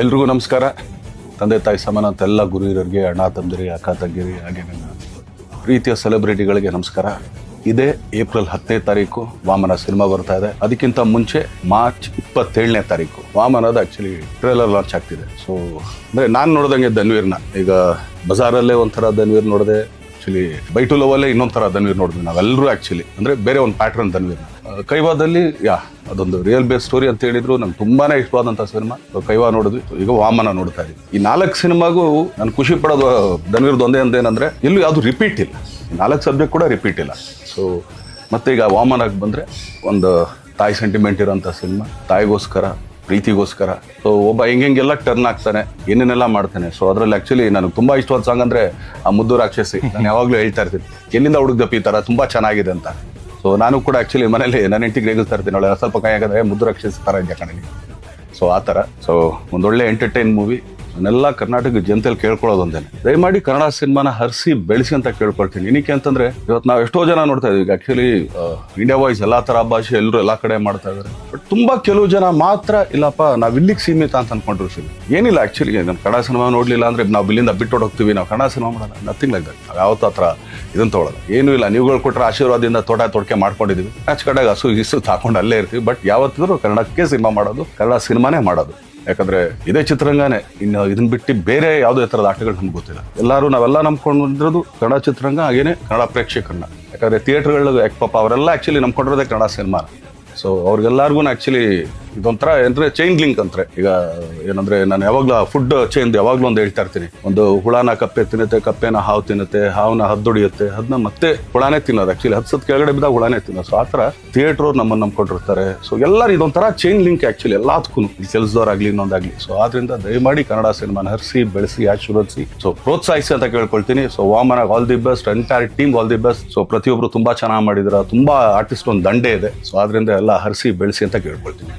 ಎಲ್ರಿಗೂ ನಮಸ್ಕಾರ. ತಂದೆ ತಾಯಿ ಸಮಾನ ಅಂತ ಎಲ್ಲ ಗುರು ಹಿರಿಯರಿಗೆ ಅಣ್ಣ ತಂದಿರಿ ಅಕ್ಕ ತಂಗಿರಿ ಹಾಗೆ ನನ್ನ ಪ್ರೀತಿಯ ಸೆಲೆಬ್ರಿಟಿಗಳಿಗೆ ನಮಸ್ಕಾರ. ಇದೇ ಏಪ್ರಿಲ್ ಹತ್ತನೇ ತಾರೀಕು ವಾಮನ ಸಿನಿಮಾ ಬರ್ತಾ ಇದೆ. ಅದಕ್ಕಿಂತ ಮುಂಚೆ ಮಾರ್ಚ್ ಇಪ್ಪತ್ತೇಳನೇ ತಾರೀಕು ವಾಮನದ ಆ್ಯಕ್ಚುಲಿ ಟ್ರೇಲರ್ ಲಾಂಚ್ ಆಗ್ತಿದೆ. ಸೊ ಅಂದರೆ ನಾನು ನೋಡ್ದಂಗೆ ಧನ್ವೀರ್ನ. ಈಗ ಬಜಾರಲ್ಲೇ ಒಂಥರ ಧನ್ವೀರ್ ನೋಡಿದೆ ಆ್ಯಕ್ಚುಲಿ ಬೈಟು ಲೋವಲ್ಲೇ ಇನ್ನೊಂಥರ ಧನ್ವೀರ್ ನೋಡಿದ್ವಿ ನಾವೆಲ್ಲರೂ ಆ್ಯಕ್ಚುಲಿ ಅಂದರೆ ಬೇರೆ ಒಂದು ಪ್ಯಾಟ್ರನ್ ಧನ್ವೀರ್ನ. ಕೈವಾದಲ್ಲಿ, ಯಾ ಅದೊಂದು ರಿಯಲ್ ಬೇಸ್ ಸ್ಟೋರಿ ಅಂತ ಹೇಳಿದ್ರು. ನಂಗೆ ತುಂಬಾನೇ ಇಷ್ಟವಾದಂಥ ಸಿನಿಮಾ ಕೈವಾ ನೋಡಿದ್ವಿ. ಈಗ ವಾಮನ ನೋಡ್ತಾ ಇದ್ವಿ ಈ ನಾಲ್ಕು ಸಿನಿಮಾಗೂ ನಾನು ಖುಷಿ ಪಡೋದು ಧನ್ವೀರ್ದು ಒಂದೇ ಅಂತ ಏನಂದ್ರೆ ಎಲ್ಲೂ ಯಾವುದು ರಿಪೀಟ್ ಇಲ್ಲ. ನಾಲ್ಕು ಸಬ್ಜೆಕ್ಟ್ ಕೂಡ ರಿಪೀಟ್ ಇಲ್ಲ. ಸೊ ಮತ್ತೆ ಈಗ ವಾಮನಕ್ಕೆ ಬಂದ್ರೆ ಒಂದು ತಾಯಿ ಸೆಂಟಿಮೆಂಟ್ ಇರೋಂಥ ಸಿನಿಮಾ ತಾಯಿಗೋಸ್ಕರ, ಪ್ರೀತಿಗೋಸ್ಕರ. ಸೊ ಒಬ್ಬ ಹೆಂಗೆಲ್ಲ ಟರ್ನ್ ಆಗ್ತಾನೆ, ಏನೇನೆಲ್ಲ ಮಾಡ್ತಾನೆ. ಸೊ ಅದರಲ್ಲಿ ಆ್ಯಕ್ಚುಲಿ ನನಗೆ ತುಂಬ ಇಷ್ಟವಾದ ಸಾಂಗ್ ಅಂದ್ರೆ ಆ ಮುದ್ದು ರಾಕ್ಷಸಿ. ನಾನು ಯಾವಾಗಲೂ ಹೇಳ್ತಾ ಇರ್ತೀನಿ. ಎಲ್ಲಿಂದ ಹುಡುಗ್ದಪ್ಪ ಈ ಥರ ತುಂಬಾ ಚೆನ್ನಾಗಿದೆ ಅಂತ. ಸೊ ನಾನು ಕೂಡ ಆಕ್ಚುಲಿ ಮನೇಲಿ ನನ್ನ ಹೆಂಡತಿಗೆ ರೇಗಿಸ್ತಾ ಇರ್ತೀನಿ ಒಳ್ಳೆ ಸ್ವಲ್ಪ ಕೈ ಹಾಕಿದ್ರೆ ಮುದ್ದು ರಕ್ಷಿಸ್ತಾರೆ ಥರ ಇದೆ ಕಣೆ ಸೊ ಆ ಥರ. ಸೊ ಒಂದೊಳ್ಳೆ ಎಂಟರ್ಟೈನ್ ಮೂವಿ ನಾನೆಲ್ಲ ಕರ್ನಾಟಕ ಜನತೆಯಲ್ಲಿ ಕೇಳ್ಕೊಳ್ಳೋದು ಒಂದೇನೆ. ದಯಮಾಡಿ ಕನ್ನಡ ಸಿನಿಮಾನ ಹರಿಸಿ, ಬೆಳೆಸಿ ಅಂತ ಕೇಳ್ಕೊಳ್ತೀನಿ. ಏನಕ್ಕೆ ಅಂತಂದ್ರೆ, ಇವತ್ತು ನಾವು ಎಷ್ಟೋ ಜನ ನೋಡ್ತಾ ಇದೀವಿ ಆಕ್ಚುಲಿ ಇಂಡಿಯಾ ವಾಯ್ಸ್ ಎಲ್ಲಾ ತರ ಭಾಷೆ ಎಲ್ಲರೂ ಎಲ್ಲಾ ಕಡೆ ಮಾಡ್ತಾ ಇದಾರೆ ಬಟ್ ತುಂಬಾ ಕೆಲವು ಜನ ಮಾತ್ರ, ಇಲ್ಲಪ್ಪ, ನಾವ್ ಇಲ್ಲಿಗೆ ಸೀಮಿತ ಅಂತ ಅನ್ಕೊಂಡ್ರು ಸಿನಿಮಾ ಏನಿಲ್ಲ ಆಕ್ಚುಲಿ ನಾನು ಕನ್ನಡ ಸಿನಿಮಾ ನೋಡ್ಲಿಲ್ಲ ಅಂದ್ರೆ ನಾವು ಇಲ್ಲಿಂದ ಬಿಟ್ಟು ಹೋಗ್ತೀವಿ. ನಾವು ಕನ್ನಡ ಸಿನಿಮಾ ಮಾಡೋಣ. ನಥಿಂಗ್ ಲೈಕ್ ದಟ್ ನಾವು ಯಾವತ್ತ ಹತ್ರ ಇದನ್ನ ತಗೊಳ್ಳೋದು ಏನೂ ಇಲ್ಲ. ನೀವುಗಳು ಕೊಟ್ಟರೆ ಆಶೀರ್ವಾದದಿಂದ ತೋಟ ತೊಡಕೆ ಮಾಡ್ಕೊಂಡಿದೀವಿ. ಮ್ಯಾಚ್ ಕಡೆಗೆ ಹಸು ಇಸು ತಾಕೊಂಡು ಅಲ್ಲೇ ಇರ್ತೀವಿ. ಬಟ್ ಯಾವತ್ತಿದ್ರು ಕನ್ನಡಕ್ಕೆ ಸಿನಿಮಾ ಮಾಡೋದು, ಕನ್ನಡ ಸಿನಿಮಾನೇ ಮಾಡೋದು. ಯಾಕಂದ್ರೆ ಇದೇ ಚಿತ್ರರಂಗನೇ. ಇನ್ನು ಇದನ್ನ ಬಿಟ್ಟು ಬೇರೆ ಯಾವುದೇ ಥರದ ಆಟಗಳು ನಮ್ಗೆ ಗೊತ್ತಿಲ್ಲ. ಎಲ್ಲರೂ ನಾವೆಲ್ಲ ನಂಬ್ಕೊಂಡಿರೋದು ಕನ್ನಡ ಚಿತ್ರರಂಗ ಹಾಗೇನೆ ಕನ್ನಡ ಪ್ರೇಕ್ಷಕರನ್ನ. ಯಾಕಂದ್ರೆ ಥಿಯೇಟರ್ಗಳು ಯಾಕೆ ಪಾಪ ಅವರೆಲ್ಲ ಆಕ್ಚುಲಿ ನಂಬ್ಕೊಂಡಿರೋದೇ ಕನ್ನಡ ಸಿನಿಮಾ ಸೊ ಅವ್ರಿಗೆಲ್ಲರಿಗೂ ಆಕ್ಚುಲಿ ಇದೊಂಥರ ಅಂದ್ರೆ ಚೈನ್ ಲಿಂಕ್ ಅಂತಾರೆ. ಈಗ ಏನಂದ್ರೆ ನಾನು ಯಾವಾಗ್ಲೂ ಫುಡ್ ಚೈನ್ ಯಾವಾಗ್ಲೂ ಒಂದು ಹೇಳ್ತಾ ಇರ್ತೀನಿ. ಒಂದು ಹುಳಾನ ಕಪ್ಪೆ ತಿನ್ನುತ್ತೆ, ಕಪ್ಪೆನ ಹಾವು ತಿನ್ನುತ್ತೆ, ಹಾವನ್ನ ಹದ್ದೊಡಿಯುತ್ತೆ ಅದನ್ನ ಮತ್ತೆ ಹುಳಾನೇ ತಿನ್ನೋದು. ಹತ್ತು ಸತ್ತು ಕೆಳಗಡೆ ಬಿದ್ದಾಗ ಹುಳಾನೇ ತಿನ್ನೋದು. ಸೊ ಆ ಥರ ಥಿಯೇಟ್ರ್ ನಮ್ಮನ್ನು ನಂಬ್ಕೊಂಡಿರ್ತಾರೆ. ಸೊ ಎಲ್ಲರೂ ಇದೊಂಥರ ಚೈನ್ ಲಿಂಕ್ ಆಕ್ಚುಲಿ ಎಲ್ಲದಕ್ಕೂ ಈ ಕೆಲಸದವ್ರಾಗ್ಲಿ ಇನ್ನೊಂದಾಗ್ಲಿ. ಸೊ ಆದ್ರಿಂದ ದಯಮಾಡಿ ಕನ್ನಡ ಸಿನಿಮಾನ ಹರಿಸಿ, ಬೆಳೆಸಿ, ಆಶೀರ್ವದಿಸಿ. ಸೊ ಪ್ರೋತ್ಸಾಹಿಸಿ ಅಂತ ಕೇಳ್ಕೊಳ್ತೀನಿ. So Vamana all the best entire team all the best so ಪ್ರತಿಯೊಬ್ಬರು ತುಂಬಾ ಚೆನ್ನಾಗಿ ಮಾಡಿದ್ರ. ತುಂಬಾ ಆರ್ಟಿಸ್ಟ್ ಒಂದು ದಂಡೆ ಇದೆ. ಸೊ ಆದ್ರಿಂದ ಎಲ್ಲ ಹರಿಸಿ, ಬೆಳೆಸಿ ಅಂತ ಕೇಳ್ಕೊಳ್ತೀನಿ.